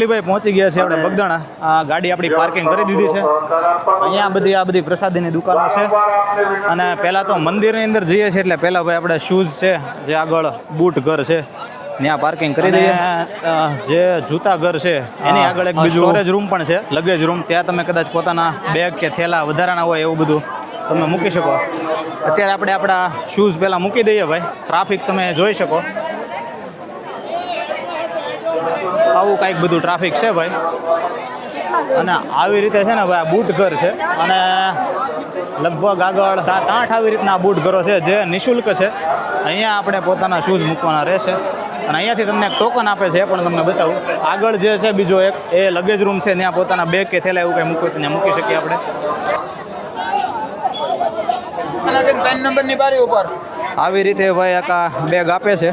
Finally ભાઈ પહોંચી ગયા છે આપણે બગદાણા. આ ગાડી આપણી પાર્કિંગ કરી દીધી છે. અહીંયા બધી આ બધી પ્રસાદીની દુકાનો છે. અને પહેલાં તો મંદિરની અંદર જઈએ છીએ એટલે પહેલાં ભાઈ આપણે શૂઝ છે જે આગળ બૂટ ઘર છે ત્યાં પાર્કિંગ કરી દઈએ. જે જૂતા ઘર છે એની આગળ એક બીજું સ્ટોરેજ રૂમ પણ છે. લગેજ રૂમ ત્યાં તમે કદાચ પોતાના બેગ કે થેલા વધારાના હોય એવું બધું તમે મૂકી શકો. અત્યારે આપણે આપણા શૂઝ પહેલાં મૂકી દઈએ ભાઈ. ટ્રાફિક તમે જોઈ શકો. આવું કાંઈક બધું ટ્રાફિક છે ભાઈ. અને આવી રીતે છે ને ભાઈ આ બૂટ ઘર છે. અને લગભગ આગળ સાત આઠ આવી રીતના બૂટ ઘરો છે જે નિઃશુલ્ક છે. અહીંયા આપણે પોતાના શૂઝ મૂકવાના રહેશે. અને અહીંયાથી તમને એક ટોકન આપે છે એ પણ તમને બતાવું. આગળ જે છે બીજો એક એ લગેજ રૂમ છે ત્યાં પોતાના બેગ કે થેલા એવું કંઈ મૂકવું ત્યાં મૂકી શકીએ આપણે. અને કે ત્રણ નંબરની બારી ઉપર. આવી રીતે ભાઈ એક આ બેગ આપે છે.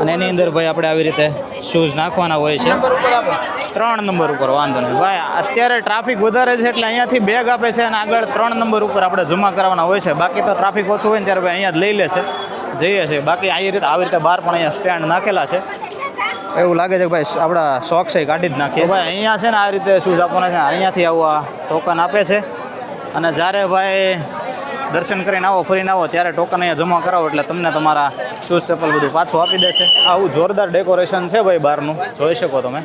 અને એની અંદર ભાઈ આપણે આવી રીતે શૂઝ નાખવાના હોય છે. નંબર ઉપર આપો. ત્રણ નંબર ઉપર વાંધો નહીં. ભાઈ અત્યારે ટ્રાફિક વધારે છે એટલે અહીંયાથી બેગ આપે છે અને આગળ ત્રણ નંબર ઉપર આપણે જમા કરવાના હોય છે. બાકી તો ટ્રાફિક ઓછું હોય ને ત્યારે ભાઈ અહીંયા જ લઈ લે છે. જઈએ છીએ. બાકી આવી રીતે આવી રીતે બહાર પણ અહીંયા સ્ટેન્ડ નાખેલા છે. એવું લાગે છે કે ભાઈ આપણા શોખ છે કાઢી જ નાખીએ. ભાઈ અહીંયા છે ને આ રીતે શૂઝ આપવાના છે. અહીંયાથી આવું આ ટોકન આપે છે. અને જ્યારે ભાઈ દર્શન કરીને આવો, ફરીને આવો. ત્યારે ટોકન અહીંયા જમા કરાવો એટલે તમને તમારા શૂઝ ચપ્પલ બધું પાછું આપી દેશે. આવું જોરદાર ડેકોરેશન છે ભાઈ બહારનું. જોઈ શકો તમે.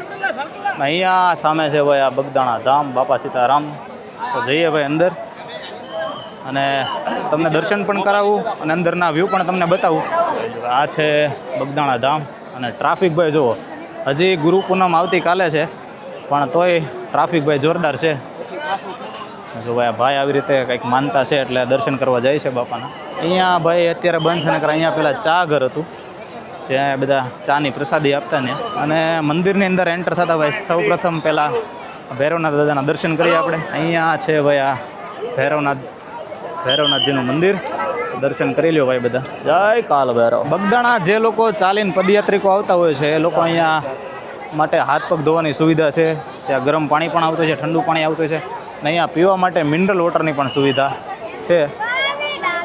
અહીંયા સામે છે ભાઈ આ બગદાણા ધામ, બાપા સીતારામ. તો જઈએ ભાઈ અંદર. અને તમને દર્શન પણ કરાવું અને અંદરના વ્યૂ પણ તમને બતાવું. આ છે બગદાણા ધામ અને ટ્રાફિક ભાઈ જુઓ. હજી ગુરુ પૂનમ આવતીકાલે છે, પણ તોય ટ્રાફિક ભાઈ જોરદાર છે. જો ભાઈ આ ભાઈ આવી રીતે કંઈક માનતા છે એટલે દર્શન કરવા જાય છે બાપાના. અહીંયા ભાઈ અત્યારે બંધ છે નકર અહીંયા પેલા ચા ઘર હતું જ્યાં બધા ચાની પ્રસાદી આપતા ને. અને મંદિરની અંદર એન્ટર થતા ભાઈ સૌ પ્રથમ પહેલાં ભૈરવનાથ દાદાના દર્શન કરીએ આપણે. અહીંયા છે ભાઈ આ ભૈરવનાથ ભૈરવનાથજીનું મંદિર. દર્શન કરી લ્યો ભાઈ બધા. જય કાલ ભૈરવ. બગદાણા જે લોકો ચાલીને પદયાત્રિકો આવતા હોય છે એ લોકો અહીંયા માટે હાથ પગ ધોવાની સુવિધા છે. ત્યાં ગરમ પાણી પણ આવતું છે ઠંડુ પાણી આવતું છે. અને અહીંયા પીવા માટે મિનરલ વોટરની પણ સુવિધા છે.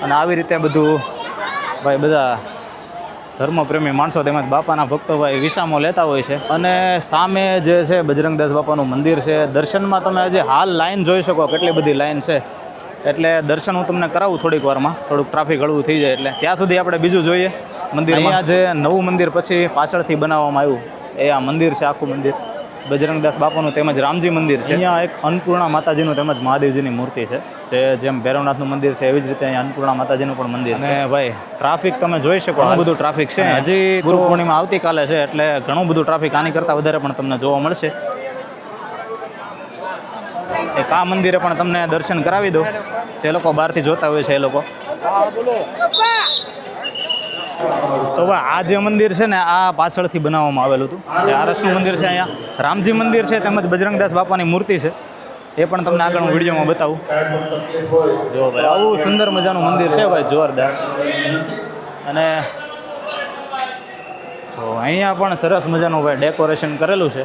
અને આવી રીતે બધું ભાઈ બધા ધર્મપ્રેમી માણસો તેમજ બાપાના ભક્તો ભાઈ વિસામો લેતા હોય છે. અને સામે જે છે બજરંગદાસ બાપાનું મંદિર છે. દર્શનમાં તમે હજી હાલ લાઈન જોઈ શકો કેટલી બધી લાઈન છે. એટલે દર્શન હું તમને કરાવું થોડીક વારમાં. થોડુંક ટ્રાફિક હળવું થઈ જાય એટલે. ત્યાં સુધી આપણે બીજું જોઈએ મંદિર અહીંયા જે નવું મંદિર પછી પાછળથી બનાવવામાં આવ્યું, એ આ મંદિર છે, આખું મંદિર. બજરંગદાસ બાપાનું તેમજ રામજી મંદિર છે. અહીંયા એક અન્નપૂર્ણા માતાજીનું તેમજ મહાદેવજીની મૂર્તિ છે જે જેમ ભૈરવનાથનું મંદિર છે એવી જ રીતે અહીંયા અન્નપૂર્ણા માતાજીનું પણ મંદિર છે. અને ભાઈ ટ્રાફિક તમે જોઈ શકો ઘણું બધું ટ્રાફિક છે. હજી ગુરુ પૂર્ણિમા આવતીકાલે છે એટલે ઘણું બધું ટ્રાફિક આની કરતાં વધારે પણ તમને જોવા મળશે. એક આ મંદિરે પણ તમને દર્શન કરાવી દો જે લોકો બહારથી જોતા હોય છે એ લોકો. તો ભાઈ આ જે મંદિર છે ને, આ પાછળથી બનાવવામાં આવેલું હતું. જે આરસનું મંદિર છે અહીંયા. રામજી મંદિર છે, તેમજ બજરંગદાસ બાપાની મૂર્તિ છે. એ પણ તમને આગળ હું વિડીયોમાં બતાવું. જો ભાઈ, આવું સુંદર મજાનું મંદિર છે ભાઈ, જોરદાર. અને તો અહીંયા પણ સરસ મજાનું ભાઈ ડેકોરેશન કરેલું છે.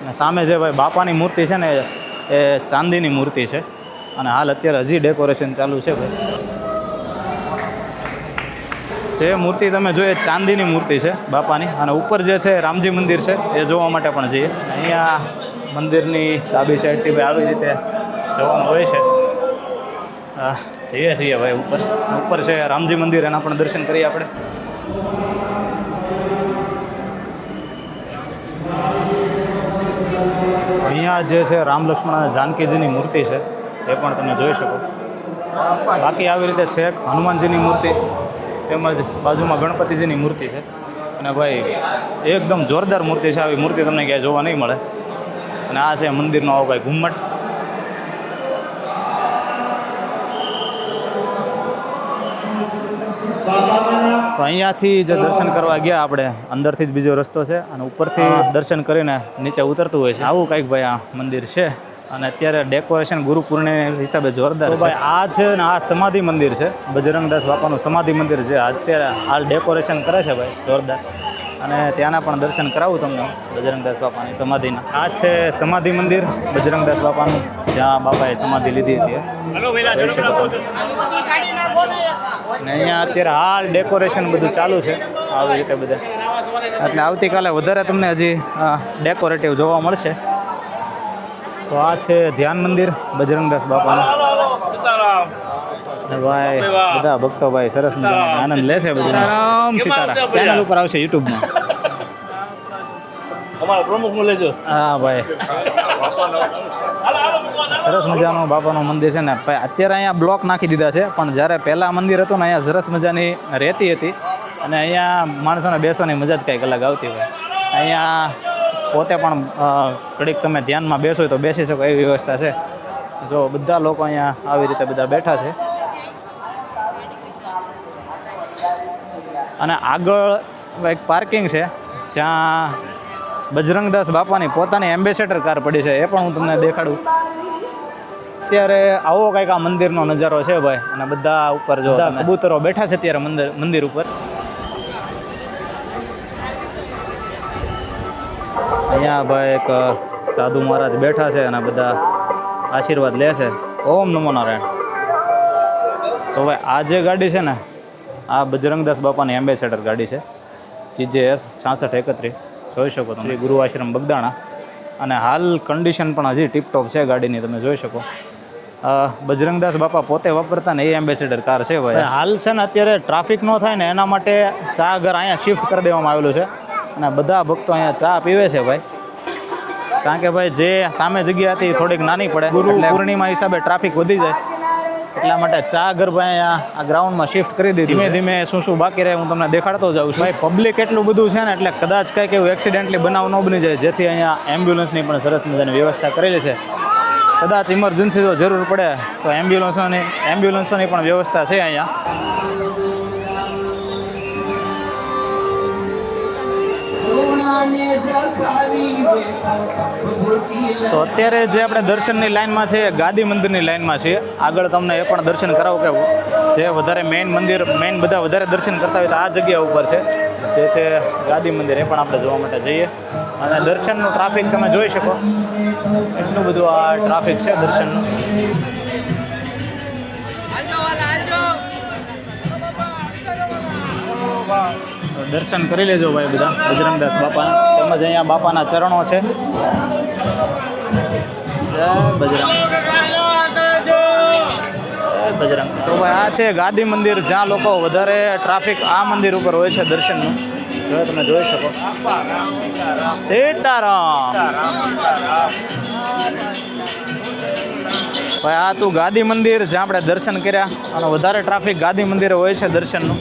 અને સામે જે ભાઈ બાપાની મૂર્તિ છે ને, એ ચાંદીની મૂર્તિ છે. અને હાલ અત્યારે હજી ડેકોરેશન ચાલુ છે ભાઈ. જે મૂર્તિ તમે જોઈએ, ચાંદીની મૂર્તિ છે બાપાની. અને ઉપર જે છે, રામજી મંદિર છે, એ જોવા માટે પણ જઈએ. અહીંયા મંદિરની ડાબી સાઈડથી ભાઈ આવી રીતે જવાનું હોય છે. જઈએ છીએ ભાઈ ઉપર. ઉપર છે રામજી મંદિર, એના પણ દર્શન કરીએ આપણે. અહીંયા જે છે, રામ લક્ષ્મણ અને જાનકીજીની મૂર્તિ છે, એ પણ તમે જોઈ શકો. બાકી આવી રીતે છે, હનુમાનજીની મૂર્તિ. તેમજ બાજુમાં ગણપતિજીની મૂર્તિ છે. અને ભાઈ એકદમ જોરદાર મૂર્તિ છે. આવી મૂર્તિ તમને ક્યાંય જોવા નહીં મળે. અને આ છે મંદિરનો આવો ભાઈ ઘુમ્મટ. તો અહીંયાથી જે દર્શન કરવા ગયા આપણે અંદરથી જ બીજો રસ્તો છે. અને ઉપરથી દર્શન કરીને નીચે ઉતરતું હોય છે. આવું કંઈક ભાઈ આ મંદિર છે. અને અત્યારે ડેકોરેશન ગુરુ પૂર્ણિમા હિસાબે જોરદાર છે. ભાઈ આ છે ને આ સમાધિ મંદિર છે. બજરંગદાસ બાપાનું સમાધિ મંદિર છે. અત્યારે હાલ ડેકોરેશન કરે છે ભાઈ જોરદાર. અને ત્યાંના પણ દર્શન કરાવું તમને બજરંગદાસ બાપાની સમાધિના. આ છે સમાધિ મંદિર બજરંગદાસ બાપાનું જ્યાં બાપાએ સમાધિ લીધી હતી. જોઈ શકો. તમે. ને અહીંયા અત્યારે હાલ ડેકોરેશન બધું ચાલુ છે. આવી રીતે બધા. એટલે આવતીકાલે વધારે તમને હજી ડેકોરેટિવ જોવા મળશે. તો આ છે ધ્યાન મંદિર બજરંગદાસ બાપાનું. ભાઈ બધા ભક્તો ભાઈ સરસ મજાનો. આનંદ લેશે બધું રામ સીતારામ ચેનલ ઉપર આવશે યુટ્યુબમાં હા ભાઈ. સરસ મજાનું બાપાનું મંદિર છે ને. ભાઈ અત્યારે અહીંયા બ્લોક નાખી દીધા છે પણ જ્યારે પહેલાં મંદિર હતું ને અહીંયા સરસ મજાની રહેતી હતી. અને અહીંયા માણસોને બેસવાની મજા જ કંઈક અલગ આવતી હોય. અહીંયા પોતે પણ ઘડીક તમે ધ્યાનમાં બેસો તો બેસી શકો એવી વ્યવસ્થા છે. જો બધા લોકો અહીંયા આવી રીતે બધા બેઠા છે. અને આગળ એક પાર્કિંગ છે જ્યાં બજરંગદાસ બાપાની પોતાની એમ્બેસેડર કાર પડી છે એ પણ હું તમને દેખાડું. અત્યારે આવો કંઈક આ મંદિરનો નજારો છે ભાઈ. અને બધા ઉપર જો કબૂતરો બેઠા છે અત્યારે મંદિર મંદિર ઉપર. અહીંયા ભાઈ એક સાધુ મહારાજ બેઠા છે અને બધા આશીર્વાદ લે છે. ઓમ નમો નારાયણ. તો ભાઈ આ જે ગાડી છે ને આ બજરંગદાસ બાપાની એમ્બેસેડર ગાડી છે. જીજે એસ છાસઠ એકત્રીસ જોઈ શકો તમે. શ્રી ગુરુ આશ્રમ બગદાણા. અને હાલ કન્ડિશન પણ હજી ટીપટોપ છે ગાડીની તમે જોઈ શકો. બજરંગદાસ બાપા પોતે વાપરતા ને એ એમ્બેસેડર કાર છે ભાઈ. હાલ છે ને અત્યારે ટ્રાફિક ન થાય ને એના માટે ચા ઘર અહીંયા શિફ્ટ કરી દેવામાં આવેલું છે. અને બધા ભક્તો અહીંયા ચા પીવે છે ભાઈ. કારણ કે ભાઈ જે સામે જગ્યા હતી થોડીક નાની પડે ગુરુ પૂર્ણિમા હિસાબે ટ્રાફિક વધી જાય. એટલા માટે ચા ઘર ભાઈ અહીંયા આ ગ્રાઉન્ડમાં શિફ્ટ કરી દીધી ધીમે ધીમે શું શું બાકી રહે હું તમને દેખાડતો જાઉં છું. ભાઈ પબ્લિક એટલું બધું છે ને એટલે કદાચ કંઈક એવું એક્સિડેન્ટલી બનાવ ન બની જાય જેથી અહીંયા એમ્બ્યુલન્સની પણ સરસ મજાની વ્યવસ્થા કરેલી છે. કદાચ ઇમરજન્સી જો જરૂર પડે તો એમ્બ્યુલન્સોની એમ્બ્યુલન્સોની પણ વ્યવસ્થા છે અહીંયા. તો અત્યારે જે આપણે દર્શનની લાઇનમાં છે ગાદી મંદિરની લાઇનમાં છીએ, આગળ તમને એ પણ દર્શન કરાવું કે જે વધારે મેઇન મંદિર મેઇન બધા વધારે દર્શન કરતા હોય તો આ જગ્યા ઉપર છે. જે છે ગાદી મંદિર, એ પણ આપણે જોવા માટે જઈએ. અને દર્શનનું ટ્રાફિક તમે જોઈ શકો. એટલું બધું આ ટ્રાફિક છે દર્શનનું. દર્શન કરી લેજો ભાઈ બધા, બજરંગદાસ બાપાના. તેમજ અહીંયા બાપાના ચરણો છે. બજરંગ. તો ભાઈ આ છે ગાદી મંદિર, જ્યાં લોકો વધારે ટ્રાફિક આ મંદિર ઉપર હોય છે દર્શનનું. જો તમે જોઈ શકો. સીતારામ. ભાઈ આ તું ગાદી મંદિર, જ્યાં આપણે દર્શન કર્યા. અને વધારે ટ્રાફિક ગાદી મંદિરે હોય છે દર્શનનું.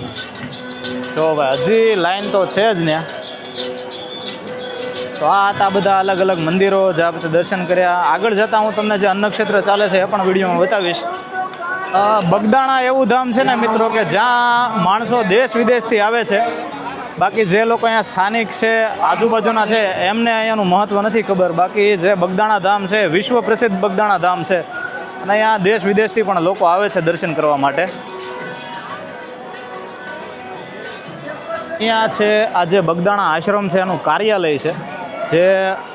જો ભાઈ હજી લાઈન તો છે જ ને. તો આ હતા બધા અલગ અલગ મંદિરો જ્યાં આપણે દર્શન કર્યા. આગળ જતાં હું તમને જે અન્નક્ષેત્ર ચાલે છે એ પણ વિડીયોમાં બતાવીશ. બગદાણા એવું ધામ છે ને મિત્રો કે જ્યાં માણસો દેશ વિદેશથી આવે છે. બાકી જે લોકો અહીંયા સ્થાનિક છે, આજુબાજુના છે, એમને અહીંયાનું મહત્ત્વ નથી ખબર. બાકી જે બગદાણા ધામ છે વિશ્વ પ્રસિદ્ધ બગદાણા ધામ છે. અને અહીંયા દેશ વિદેશથી પણ લોકો આવે છે દર્શન કરવા માટે. અહીંયા છે, આ જે બગદાણા આશ્રમ છે, એનું કાર્યાલય છે. જે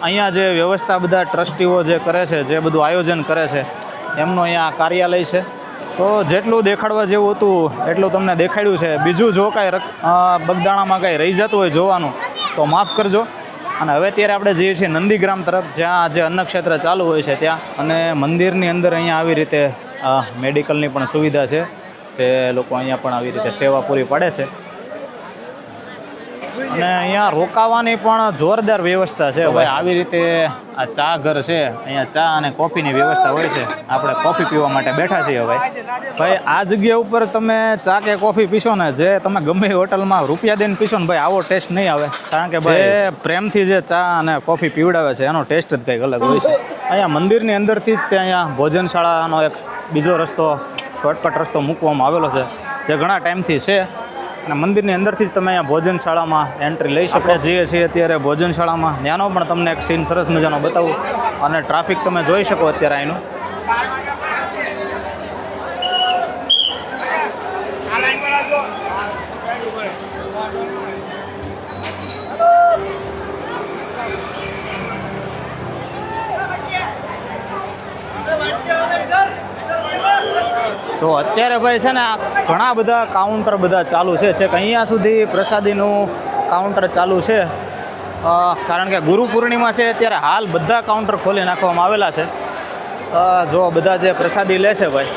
અહીંયા જે વ્યવસ્થા બધા ટ્રસ્ટીઓ જે કરે છે, જે બધું આયોજન કરે છે, એમનું અહીંયા કાર્યાલય છે. તો જેટલું દેખાડવા જેવું હતું, એટલું તમને દેખાડ્યું છે. બીજું જો કાંઈ બગદાણામાં કાંઈ રહી જતું હોય જોવાનું, તો માફ કરજો. અને હવે અત્યારે આપણે જઈએ છીએ નંદીગ્રામ તરફ, જ્યાં જે અન્નક્ષેત્ર ચાલુ હોય છે ત્યાં. અને મંદિરની અંદર અહીંયા આવી રીતે મેડિકલની પણ સુવિધા છે, જે લોકો અહીંયા પણ આવી રીતે સેવા પૂરી પાડે છે. અને અહીંયા રોકાવાની પણ જોરદાર વ્યવસ્થા છે ભાઈ આવી રીતે આ ચા ઘર છે અહીંયા ચા અને કોફીની વ્યવસ્થા હોય છે. આપણે કોફી પીવા માટે બેઠા છીએ ભાઈ ભાઈ આ જગ્યા ઉપર તમે ચા કે કોફી પીશો ને જે તમે ગમે હોટલમાં રૂપિયા દઈને પીશો ને ભાઈ આવો ટેસ્ટ નહીં આવે. કારણ કે ભાઈ પ્રેમથી જે ચા અને કોફી પીવડાવે છે એનો ટેસ્ટ જ કંઈક અલગ હોય છે. અહીંયા મંદિરની અંદરથી જ તે અહીંયા ભોજનશાળાનો એક બીજો રસ્તો શોર્ટકટ રસ્તો મૂકવામાં આવેલો છે જે ઘણા ટાઈમથી છે. અને મંદિરની અંદરથી જ તમે અહીંયા ભોજનશાળામાં એન્ટ્રી લઈ શકો. જઈએ છીએ અત્યારે ભોજનશાળામાં. ત્યાંનો પણ તમને એક સીન સરસ મજાનો બતાવું. અને ટ્રાફિક તમે જોઈ શકો અત્યારે અહીંનું. જો અત્યારે ભાઈ છે ને ઘણા બધા કાઉન્ટર બધા ચાલુ છે. છેક અહીંયા સુધી પ્રસાદીનું કાઉન્ટર ચાલુ છે. કારણ કે ગુરુ પૂર્ણિમા છે ત્યારે હાલ બધા કાઉન્ટર ખોલી નાખવામાં આવેલા છે. જો બધા જે પ્રસાદી લે છે ભાઈ.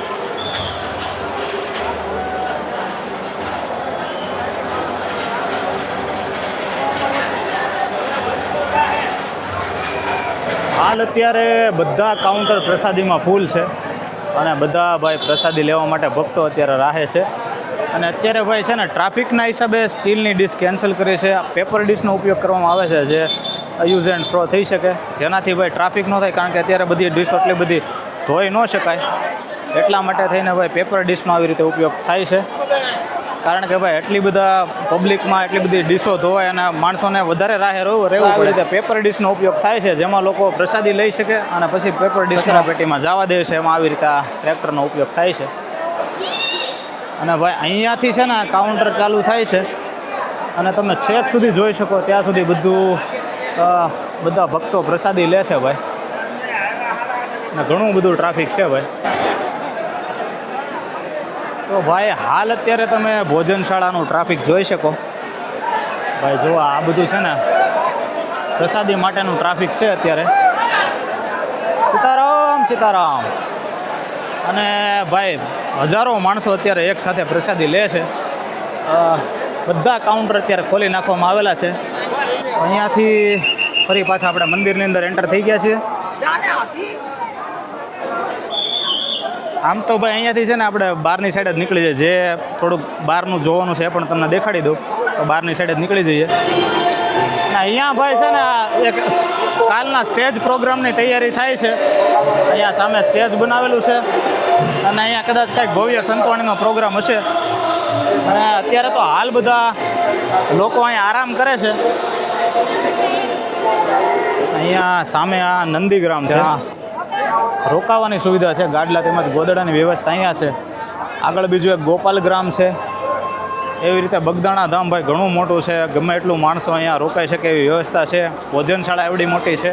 હાલ અત્યારે બધા કાઉન્ટર પ્રસાદીમાં ફૂલ છે. અને બધા ભાઈ પ્રસાદી લેવા માટે ભક્તો અત્યારે રાહે છે. અને અત્યારે ભાઈ છે ને, ટ્રાફિકના હિસાબે સ્ટીલની ડિશ કેન્સલ કરી છે. પેપર ડિશનો ઉપયોગ કરવામાં આવે છે, જે યુઝ એન્ડ થ્રો થઈ શકે. જેનાથી ભાઈ ટ્રાફિક ન થાય, કારણ કે અત્યારે બધી ડિશો એટલી બધી ધોઈ ન શકાય. એટલા માટે થઈને ભાઈ પેપર ડિશનો આવી રીતે ઉપયોગ થાય છે. કારણ કે ભાઈ એટલી બધા પબ્લિકમાં એટલી બધી ડીશો ધોવાય અને માણસોને વધારે રાહે રહેવું રહેવું આવી રીતે પેપર ડીશનો ઉપયોગ થાય છે જેમાં લોકો પ્રસાદી લઈ શકે અને પછી પેપર ડીશ પેટીમાં જવા દે છે એમાં આવી રીતે આ ટ્રેક્ટરનો ઉપયોગ થાય છે. અને ભાઈ અહીંયાથી છે ને કાઉન્ટર ચાલુ થાય છે. અને તમે છેક સુધી જોઈ શકો ત્યાં સુધી બધું બધા ભક્તો પ્રસાદી લે છે ભાઈ. અને ઘણું બધું ટ્રાફિક છે ભાઈ. તો ભાઈ, હાલ અત્યારે તમે ભોજનશાળાનું ટ્રાફિક જોઈ શકો. ભાઈ જો આ બધું છે ને, પ્રસાદી માટેનું ટ્રાફિક છે અત્યારે. સીતારામ સીતારામ. અને ભાઈ, હજારો માણસો અત્યારે એક સાથે પ્રસાદી લે છે. બધા કાઉન્ટર અત્યારે ખોલી નાખવામાં આવેલા છે. અહીંયાથી ફરી પાછા આપણે મંદિરની અંદર એન્ટર થઈ ગયા છીએ. આમ તો ભાઈ અહીંયાથી છે ને આપણે બહારની સાઈડ જ નીકળી જઈએ. જે થોડુંક બહારનું જોવાનું છે એ પણ તમને દેખાડી દઉં. તો બહારની સાઈડ જ નીકળી જઈએ. અહીંયા ભાઈ છે ને એક કાલના સ્ટેજ પ્રોગ્રામની તૈયારી થાય છે. અહીંયા સામે સ્ટેજ બનાવેલું છે. અને અહીંયા કદાચ કંઈક ભવ્ય સંતવાણીનો પ્રોગ્રામ હશે. અને અત્યારે તો હાલ બધા લોકો અહીંયા આરામ કરે છે. અહીંયા સામે આ નંદીગ્રામ છે. રોકાવાની સુવિધા છે. ગાડલા તેમજ ગોદડાની વ્યવસ્થા અહીંયા છે. આગળ બીજું એક ગોપાલ ગ્રામ છે. એવી રીતે બગદાણા ધામ ભાઈ ઘણું મોટું છે. ગમે એટલું માણસો અહીંયા રોકાઈ શકે એવી વ્યવસ્થા છે. ભોજનશાળા એવડી મોટી છે.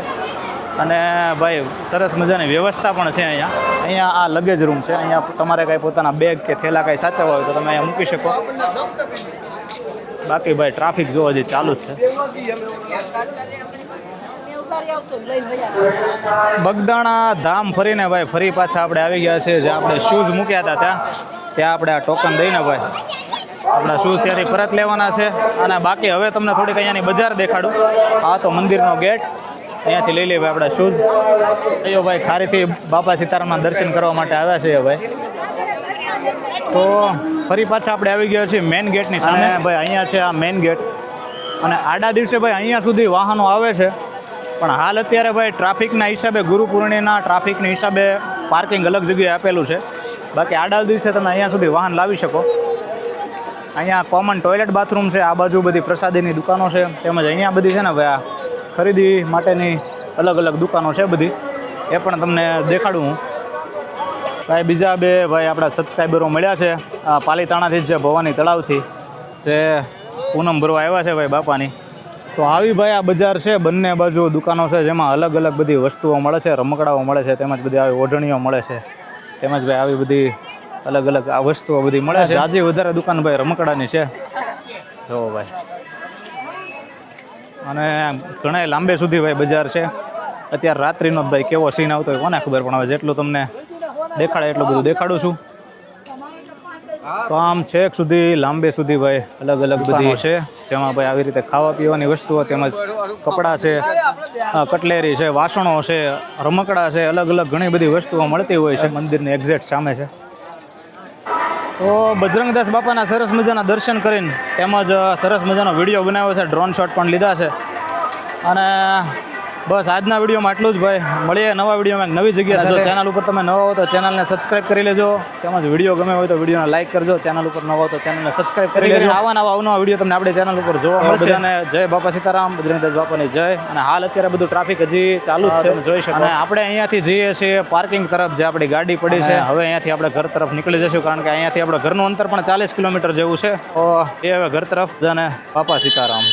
અને ભાઈ સરસ મજાની વ્યવસ્થા પણ છે અહીંયા. અહીંયા આ લગેજ રૂમ છે. અહીંયા તમારે કાંઈ પોતાના બેગ કે થેલા કાંઈ સાચવવા હોય તો તમે અહીંયા મૂકી શકો. બાકી ભાઈ ટ્રાફિક જો હજી ચાલુ જ છે. બગદાણા ધામ ફરીને ભાઈ ફરી પાછા આપણે આવી ગયા છે જે આપણે શૂઝ મૂક્યા હતા ત્યાં. ત્યાં આપણે આ ટોકન દઈને ભાઈ આપણા શૂઝ ત્યાંથી પરત લેવાના છે. અને બાકી હવે તમને થોડીક અહીંયાની બજાર દેખાડું. આ તો મંદિરનો ગેટ અહીંયાથી લઈ લઈએ ભાઈ આપણા શૂઝ કયો ભાઈ ખારીથી બાપા સીતારામના દર્શન કરવા માટે આવ્યા છે ભાઈ. તો ફરી પાછા આપણે આવી ગયા છીએ મેઇન ગેટની સામે. ભાઈ અહીંયા છે આ મેઇન ગેટ અને આડા દિવસે ભાઈ અહીંયા સુધી વાહનો આવે છે. પણ હાલ અત્યારે ભાઈ ટ્રાફિકના હિસાબે, ગુરુ પૂર્ણિના ટ્રાફિકના હિસાબે પાર્કિંગ અલગ જગ્યાએ આપેલું છે. બાકી આડા દિવસે તમે અહીંયા સુધી વાહન લાવી શકો. અહીંયા કોમન ટોયલેટ બાથરૂમ છે, આ બાજુ બધી પ્રસાદીની દુકાનો છે, તેમજ અહીંયા બધી છે ને ભાઈ ખરીદી માટેની અલગ અલગ દુકાનો છે બધી. એ પણ તમને દેખાડું હું. ભાઈ બીજા બે ભાઈ આપણા સબસ્ક્રાઈબરો મળ્યા છે પાલીતાણાથી જ છે ભવાની તળાવથી. જે પૂનમ ભરવા આવ્યા છે ભાઈ બાપાની. તો આવી ભાઈ આ બજાર છે, બંને બાજુ દુકાનો છે, જેમાં અલગ અલગ બધી વસ્તુઓ મળે છે, રમકડાઓ મળે છે, તેમજ બધી આવી ઓઢણીઓ મળે છે. તેમજ ભાઈ આવી બધી અલગ અલગ આ વસ્તુઓ બધી મળે છે. આજે વધારે દુકાન ભાઈ રમકડાની છે. જો ભાઈ. અને ઘણા લાંબે સુધી ભાઈ બજાર છે. અત્યારે રાત્રિનો જ ભાઈ કેવો સીન આવતો હોય કોને ખબર, પણ હવે જેટલું તમને દેખાડે એટલું બધું દેખાડું છું. તો આમ છેક સુધી લાંબે સુધી ભાઈ અલગ અલગ બધી છે. જેમાં ભાઈ આવી રીતે ખાવા પીવાની વસ્તુઓ તેમજ કપડાં છે કટલેરી છે, વાસણો છે, રમકડા છે, અલગ અલગ ઘણી બધી વસ્તુઓ મળતી હોય છે મંદિરની એક્ઝેક્ટ સામે છે. તો બજરંગદાસ બાપાના સરસ મજાના દર્શન કરીને તેમજ સરસ મજાનો વીડિયો બનાવ્યો છે, ડ્રોન શોટ પણ લીધા છે. અને બસ આજના વિડીયોમાં આટલું જ ભાઈ. મળીએ નવા વિડીયોમાં નવી જગ્યા જો ચેનલ ઉપર તમે નવા હો તો ચેનલને સબસ્ક્રાઇબ કરી લેજો. તેમજ વીડિયો ગમે હોય તો વિડીયોને લાઈક કરજો. ચેનલ ઉપર નવા હો તો ચેનલને સબસ્ક્રાઇબ કરી લેજો. આવા નવા અવનવા વીડિયો તમને આપણે ચેનલ ઉપર જોવા મળશે. અને જય બાપા સીતારામ બજરંગદાસ બાપાની જય. અને હાલ અત્યારે બધું ટ્રાફિક હજી ચાલુ જ છે. જોઈ શકો. અને આપણે અહીંયાથી જઈએ છીએ પાર્કિંગ તરફ જે આપણી ગાડી પડી છે. હવે અહીંયાથી આપણે ઘર તરફ નીકળી જશું કારણ કે અહીંયાથી આપણે ઘરનું અંતર પણ ચાલીસ કિલોમીટર જેવું છે. તો એ હવે ઘર તરફ અને બાપા સીતારામ.